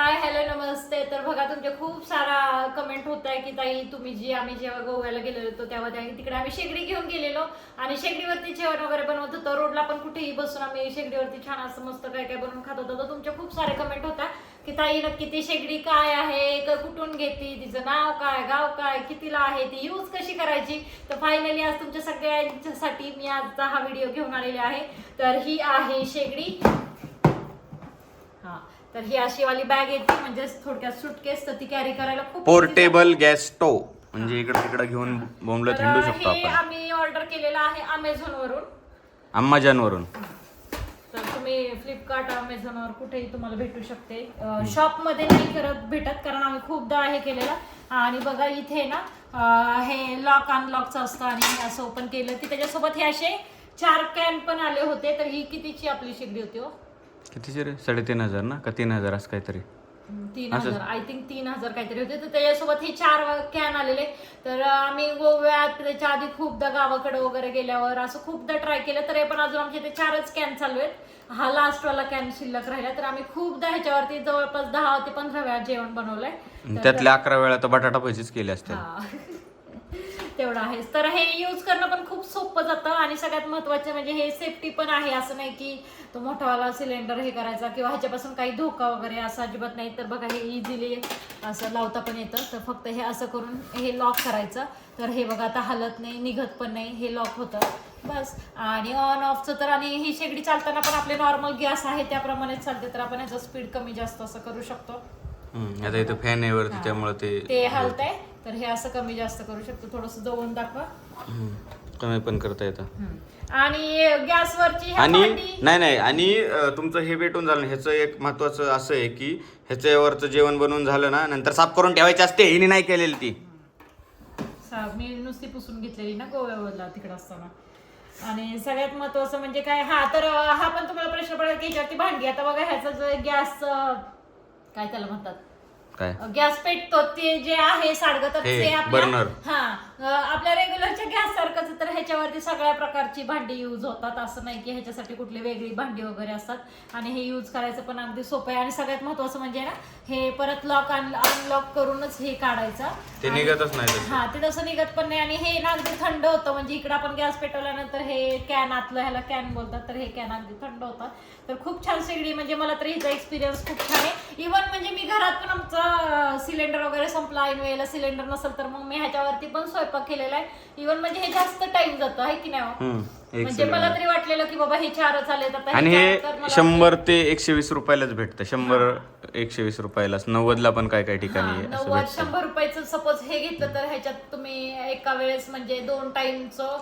Hi hello नमस्ते. तर बघा तुमचे खूप सारा कमेंट होत आहे की ताई तुम्ही जी आम्ही जेव्हा गोव्याला गेलेलो होतो तेव्हा त्या तिकडे आम्ही शेगडी घेऊन गेलेलो आणि शेगडीवरती जेवण वगैरे बनवत होतो. रोडला पण कुठेही बसून आम्ही शेगडीवरती छान असं मस्त काय काय बनवून खात होतो. तर तुमचे खूप सारे कमेंट होता की ताई नक्की ती शेगडी काय आहे? कुठून घेती? तिचं नाव काय? गाव काय? कितीला आहे? ती यूज कशी करायची? तर फायनली आज तुमच्या सगळ्यांच्यासाठी मी आजचा हा व्हिडिओ घेऊन आलेली आहे. तर ही आहे शेगडी. तर ही अशी वाली बॅग येते म्हणजे थोडक्यात सुटकेस तर ती कॅरी करायला खूप पोर्टेबल गॅस स्टोव म्हणजे इकडे तिकडे घेऊन बोंबलं थंडू शकतो हे आपण. आम्ही ऑर्डर केलेलं आहे अमेझॉन वरून. अम्माजानवरून तर तुम्ही फ्लिपकार्ट अमेझॉन वर कुठेही तुम्हाला भेटू शकते. शॉपमध्ये नाही करत भेटत कारण आम्ही खूपदा हे केलेलं. आणि बघा इथे ना अं, हे लॉक अनलॉकचं असतं आणि असं ओपन केलं की त्याच्यासोबत हे असे चार कॅन पण आले होते तर ही कितीची आपली शेगडी होती हो? कितीचे रे? साडेतीन हजार ना? का तीन हजार असं काहीतरी? तीन असंच? हजार आय थिंक तीन हजार काहीतरी होते. तर त्याच्यासोबत हे चार कॅन आलेले. तर आम्ही गोव्यात त्याच्या आधी खूपदा गावाकडे वगैरे गेल्यावर असं खूपदा ट्राय केलं. तर हे पण अजून आमचे ते चारच कॅन चालू आहेत. हा लास्ट वाला कॅन शिल्लक राहिला. तर आम्ही खूपदा ह्याच्यावरती जवळपास दहा ते पंधरा वेळा जेवण बनवलंय. तर- त्यातल्या अकरा वेळा तर बटाटा भजीच केले असते हा. तेवढं आहेच. तर हे यूज करणं पण खूप सोपं आणि सगळ्यात महत्वाचं म्हणजे हे सेफ्टी पण आहे असं नाही की तो मोठावाला सिलेंडर हे करायचा किंवा ह्याच्यापासून काही धोका वगैरे असं अजिबात नाही. तर बघा हे इझिली असं लावता पण येतं. तर फक्त हे असं करून हे लॉक करायचं. तर हे बघा आता हलत नाही निघत पण नाही. हे लॉक होतं. बस. आणि ऑन ऑफचं तर आणि ही शेगडी चालताना पण आपले नॉर्मल गॅस आहे त्याप्रमाणेच चालते. तर आपण ह्याचं स्पीड कमी जास्त असं करू शकतो. आता इथं फॅन आहे वरती त्यामुळे ते ते हलतंय. तर हे असं कमी जास्त करू शकतो. थोडस जवळून दाखवा. कमी पण करता येतं. आणि गॅसवरची आणि नाही नाही. आणि अं, तुमचं हे भेटून झालं ना, ह्याचं एक महत्वाचं असं आहे की ह्याच्यावरचं जेवण बनवून झालं ना नंतर साफ करून ठेवायची असते हिने नाही केलेली ती. सा- मी नुसती पुसून घेतलेली ना गोव्यावरला तिकडे असताना. आणि सगळ्यात महत्वाचं म्हणजे काय हा तर अं, हा पण तुम्हाला प्रश्न पडेल की ह्याच्यावरती भांडी. आता बघा ह्याचं जे गॅस काय त्याला म्हणतात? काय? गॅस पेटतो ते जे आहे साडगं तर हे, ते आपल्या burner. हा अं, आपल्या रेग्युलरच्या गॅस सारखंच तर ह्याच्यावरती सगळ्या प्रकारची भांडी यूज होतात. असं नाही की ह्याच्यासाठी कुठली वेगळी भांडी वगैरे असतात. आणि हे यूज करायचं पण अगदी सोपं आहे. आणि सगळ्यात महत्वाचं म्हणजे ना हे परत लॉक अनलॉक करूनच हे काढायचं. ते आणि- निघतच नाही तसं. हा ते तसं निघत पण नाही. आणि हे ना अगदी थंड होतं. म्हणजे इकडे आपण गॅस पेटवल्यानंतर हे कॅन आतलं ह्याला कॅन बोलतात तर हे कॅन अगदी थंड होतं. तर खूप छान शेगडी म्हणजे मला तर हिचा एक्सपिरियन्स खूप छान आहे. इव्हन म्हणजे मी घरात पण सिलेंडर वगैरे संपला ऐन वेळेला सिलेंडर नसेल तर मग मी ह्याच्यावरती पण स्वयंपाक केलेला आहे इव्हन म्हणजे हे जास्त टाइम जातो आहे की नाही हो? म्हणजे मला. तरी वाटलेलं की बाबा हे चारच आता आणि हे तर शंभर ते एकशे वीस रुपयालाच भेटतं. शंभर एकशे वीस रुपयालाच. नव्वदला पण काय काय ठिकाणी नव्वद शंभर रुपयाचं सपोज हे घेतलं तर ह्याच्यात तुम्ही एका वेळेस म्हणजे दोन टाइमचं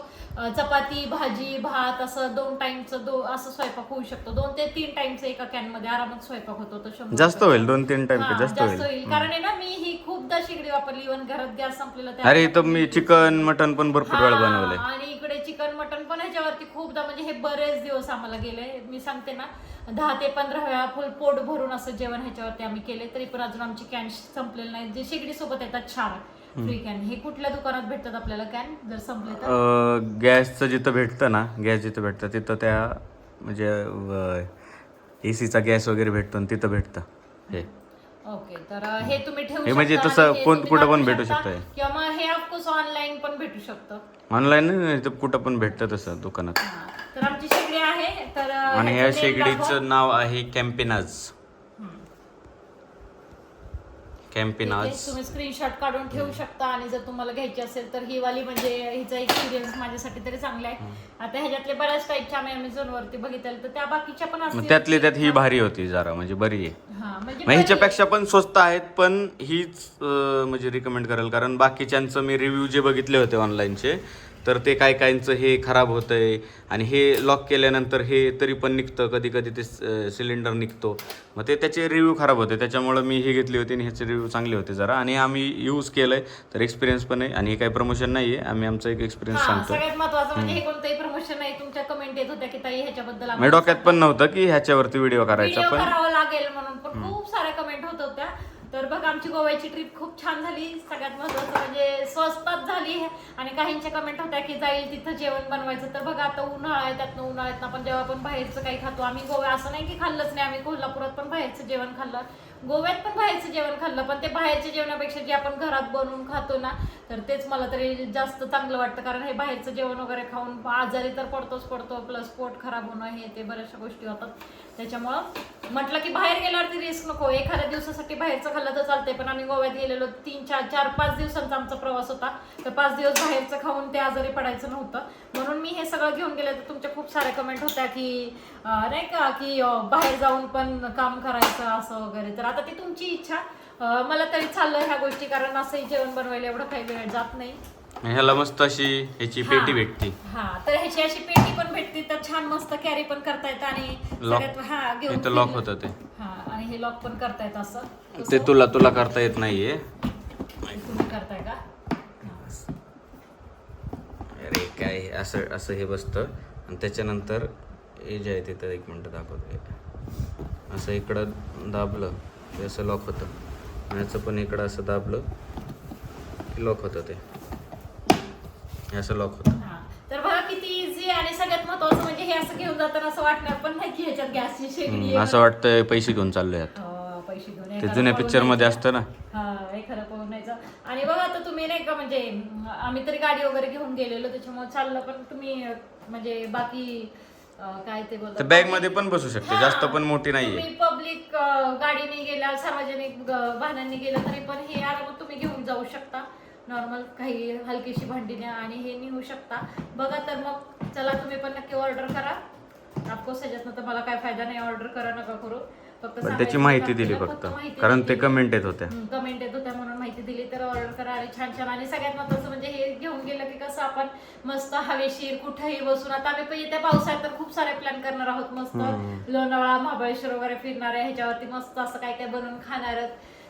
चपाती भाजी भात असं दोन टाइमचं दो असं स्वयंपाक होऊ शकतो. दोन ते तीन टाइमचं एका कॅनमध्ये आरामात स्वयंपाक होतो तर जास्त होईल दोन तीन टाइम जास्त होईल. कारण आहे ना मी ही खूपदा शेगडी वापरली. इव्हन घरात गॅस संपलेला अरे इथं मी चिकन मटन पण भरपूर वेळा बनवलंय. आणि इकडे चिकन मटन पण ह्याच्यावरती खूपदा म्हणजे हे बरेच दिवस आम्हाला गेले. मी सांगते ना दहा ते पंधरा वेळा फुल पोट भरून असं जेवण ह्याच्यावरती आम्ही केले तरी पण अजून आमची कॅन संपलेली नाही. जे शेगडी सोबत येतात चार फ्री कॅन हे कुठल्या दुकानात भेटतात आपल्याला कॅन जर संपले तर? गॅसचं जिथं भेटतं ना गॅस जिथं भेटतं तिथं त्या म्हणजे ए सीचा गॅस वगैरे भेटतो तिथं भेटतं. हे. ओके तर हे तुम्ही ठेवू हे म्हणजे शकता तसं आणि हे कोण- तुम्ही कुठं पण भेटू शकता. हे. किंवा मग हे ऑफकोर्स ऑनलाईन पण भेटू शकतं ऑनलाईन कुठं पण भेटतं तसं दुकानात हा. तर आमची शेगडी आहे तर आणि ह्या. शेगडीचं नाव आहे कॅम्पिनाज कॅम्पिनाज तुम्ही स्क्रीनशॉट काढून ठेवू शकता आणि जर तुम्हाला घ्यायची असेल तर ही वाली म्हणजे हिचा एक्सपिरियन्स माझ्यासाठी तरी चांगला आहे. आता ह्याच्यातले बऱ्याच टाईपच्या आम्ही अमेझॉन वरती बघितलं तर त्या बाकीच्या पण मग असतील. त्यातली त्यात ही भारी होती जरा म्हणजे बरी आहे. हा म्हणजे मग ह्याच्यापेक्षा पण स्वस्त आहेत पण हीच अं, म्हणजे रिकमेंड करेल. कारण बाकीच्यांचं मी रिव्ह्यू जे बघितले होते ऑनलाईनचे तर ते काय काहींचं हे खराब होतंय आणि हे लॉक केल्यानंतर हे तरी पण निघतं. कधी कधी ते सिलेंडर निघतो. मग ते त्याचे रिव्ह्यू खराब होते. त्याच्यामुळं मी ही घेतली होती आणि ह्याचे रिव्ह्यू चांगले होते जरा. आणि आम्ही यूज केलंय तर एक्सपिरियन्स पण आहे. आणि हे काही प्रमोशन नाही आहे आम्ही आमचा एक एक्सपिरियन्स सांगतो. सगळ्यात महत्वाचं म्हणजे हे कोणतंही प्रमोशन नाही. तुमच्या कमेंट येत होत्या की ताई ह्याच्याबद्दल मी डोक्यात पण नव्हतं की ह्याच्यावरती व्हिडिओ करायचा पण. करावा लागेल म्हणून. पण खूप साऱ्या कमेंट होत होत्या. तर बघ आमची गोव्याची ट्रिप खूप छान झाली. सगळ्यात महत्वाचं म्हणजे स्वस्तात झाली. आणि काहींच्या कमेंट होत्या की जाईल तिथं जेवण बनवायचं. तर बघा आता उन्हाळा आहे त्यातनं उन्हाळ्यात आपण जेव्हा आपण बाहेरचं काही खातो. आम्ही गोव्या असं नाही की खाल्लंच नाही. आम्ही कोल्हापुरात पण बाहेरचं जेवण खाल्लं. गोव्यात पण बाहेरचं जेवण खाल्लं पण ते बाहेरच्या जेवणापेक्षा जे आपण घरात बनवून खातो ना तर तेच मला तरी जास्त चांगलं वाटतं. कारण हे बाहेरचं जेवण वगैरे खाऊन आजारी तर पडतोच पडतो प्लस पोट खराब होणं हे ते बऱ्याचशा गोष्टी होतात. त्याच्यामुळं म्हटलं की बाहेर गेल्यावरती रिस्क नको. एखाद्या दिवसासाठी बाहेरचं खाल्लं तर चालतंय पण आम्ही गोव्यात गेलेलो तीन चार चार पाच दिवसांचा आमचा प्रवास होता. तर पाच दिवस बाहेरचं खाऊन ते आजारी पडायचं नव्हतं. म्हणून मी हे सगळं घेऊन गेले. तर तुमच्या खूप साऱ्या कमेंट होत्या की नाही का की बाहेर जाऊन पण काम करायचं असं वगैरे. तर आता ती तुमची इच्छा. मला तरी चाललं ह्या गोष्टी कारण असंही जेवण बनवायला एवढं काही वेळ जात नाही. ह्याला मस्त अशी ह्याची. पेटी भेटती. हा तर ह्याची अशी पेटी पण भेटते तर छान मस्त कॅरी पण करता येतं आणि सगळ्यात हा घेऊन लॉक. होतं ते. हा आणि हे लॉक पण करता येतं असं. ते तुला तुला करता येत नाहीये. तुम्ही करताय का? अरे काय असं असं हे बसतं. आणि त्याच्यानंतर हे जे आहे तिथं एक मिनटं दाखवतो. असं इकडं दाबलं. की असं लॉक होतं. आणि याचं पण इकडं असं दाबलं की लॉक होतं ते. असं लॉक होतं. तर बघा किती इझी आणि सगळ्यात महत्वाचं म्हणजे हे असं घेऊन जाताना असं वाटणार पण नाही की ह्याच्यात गॅसची शेगडी हम्म, आहे. असं वाटतंय पैसे घेऊन चाललोय आता. हो, पैसे घेऊन. ते एखादं जुन्या पिक्चरमध्ये. असतं ना. हा एखादं न्यायचं. आणि बघा आता तुम्ही नाही का म्हणजे अं, आम्ही तरी गाडी वगैरे घेऊन गेलेलो त्याच्यामुळे चाललं पण तुम्ही अं, म्हणजे बाकी अं, काय ते बोलतात तर बॅगमध्ये पण बसू शकते. जास्त पण मोठी नाहीये. तुम्ही पब्लिक गाडीने गेल्या सार्वजनिक वाहनांनी गेलं तरी पण हे आरामात तुम्ही घेऊन जाऊ शकता. नॉर्मल काही हलकीशी भांडी न्या आणि हे नेऊ शकता. बघा तर मग चला तुम्ही पण नक्की ऑर्डर करा. आपको सजेशन तर मला काय फायदा नाही ऑर्डर करा नका करू. पण त्याची सांगायचं माहिती होतं दिली आपल्याला, फक्त. माहिती कारण ते दिली. कमेंट येत होत्या. कमेंट येत होत्या म्हणून माहिती दिली. तर ऑर्डर करा आणि छान छान. आणि सगळ्यात महत्वाचं म्हणजे हे घेऊन गेलं की कसं आपण मस्त हवेशीर कुठेही बसून आता आम्ही पण येत्या पावसाळ्यात तर खूप सारे प्लॅन करणार आहोत. मस्त लोणावळा महाबळेश्वर वगैरे फिरणार आहे. ह्याच्यावरती मस्त असं काय काय बनवून खाणार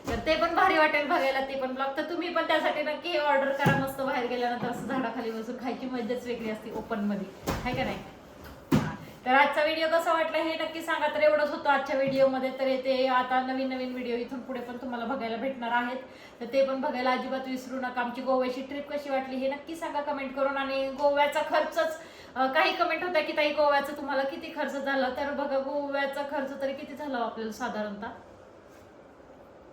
तर ते पण भारी वाटेल बघायला ते पण ब्लॉग तर तुम्ही पण त्यासाठी नक्की ऑर्डर करा. मस्त बाहेर गेल्यानंतर असं झाडाखाली बसून खायची मजाच वेगळी असते ओपनमध्ये. आहे का नाही? हा. तर आजचा व्हिडिओ कसा वाटला हे नक्की सांगा. तर एवढंच होतं आजच्या व्हिडिओमध्ये तर येते आता नवीन नवीन व्हिडिओ इथून पुढे पण तुम्हाला बघायला भेटणार आहेत. तर ते पण बघायला अजिबात विसरू नका. आमची गोव्याची ट्रिप कशी वाटली हे नक्की सांगा कमेंट करून. आणि गोव्याचा खर्चच काही कमेंट होता की ताई गोव्याचा तुम्हाला किती खर्च झाला? तर बघा गोव्याचा खर्च तरी किती झाला आपल्याला साधारणतः?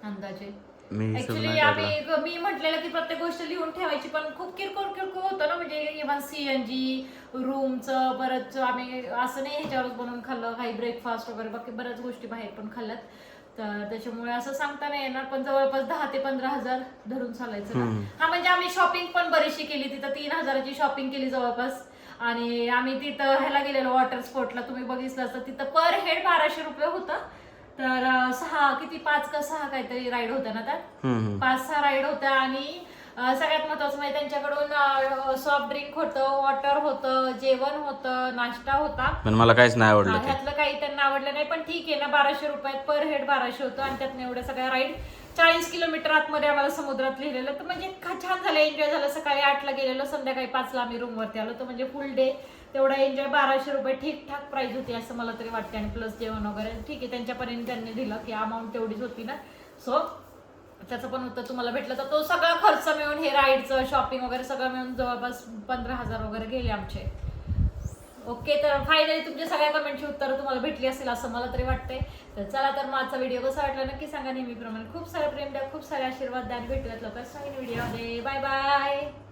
अंदाजे. मी हिशोब ऍक्च्युली नाही काढला आम्ही मी म्हटलेलं की प्रत्येक गोष्ट लिहून ठेवायची पण खूप किरकोळ किरकोळ होतं ना म्हणजे इव्हन सीएनजी रूमचं बरंच आम्ही असं नाही ह्याच्यावरच बनवून खाल्लं काही ब्रेकफास्ट वगैरे बाकी बऱ्याच गोष्टी बाहेर पण खाल्ल्यात. तर त्याच्यामुळे असं सांगता नाही येणार पण जवळपास दहा ते पंधरा हजार धरून चालायचं ना. हा म्हणजे आम्ही शॉपिंग पण बरीचशी केली तिथं तीन हजाराची शॉपिंग केली जवळपास. आणि आम्ही तिथं ह्याला गेलेलो वॉटर स्पोर्टला तुम्ही बघितलं असतं तिथं पर हेड बाराशे रुपये होतं. तर सहा किती? पाच का सहा काहीतरी राईड होत्या ना त्यात. पाच सहा राईड होत्या आणि सगळ्यात महत्वाचं म्हणजे त्यांच्याकडून सॉफ्ट ड्रिंक होतं वॉटर होतं जेवण होतं नाश्ता होता. पण मला काहीच नाही आवडलं ते. ह्यातलं काही त्यांना आवडलं नाही पण ठीक आहे ना बाराशे रुपयात पर हेड बाराशे होतं आणि त्यातनं एवढ्या सगळ्या राईड चाळीस किलोमीटर आतमध्ये आम्हाला समुद्रात लिहिलेलं. तर म्हणजे छान झालं एन्जॉय झालं. सकाळी आठला गेलेलो संध्याकाळी पाचला आम्ही रूमवरती आलो. तर म्हणजे फुल डे तेवढा एन्जॉय बाराशे रुपये ठीकठाक प्राईज होती असं मला तरी वाटते आणि प्लस जेवण वगैरे ठीक आहे त्यांच्यापर्यंत त्यांनी दिलं की अमाऊंट तेवढीच होती ना. सो त्याचं पण उत्तर तुम्हाला भेटलं. तर तो सगळा खर्च मिळून हे राईडचं शॉपिंग वगैरे सगळं मिळून जवळपास पंधरा हजार वगैरे गेले आमचे. ओके तर फायनली तुमच्या सगळ्या कमेंटची उत्तरं तुम्हाला भेटली असेल असं मला तरी वाटतंय. तर चला तर माझा व्हिडिओ कसा वाटला नक्की सांगा नेहमीप्रमाणे. खूप सारे प्रेम द्या खूप सारे आशीर्वाद द्या आणि भेटूयात लवकरच नवीन व्हिडिओमध्ये बाय बाय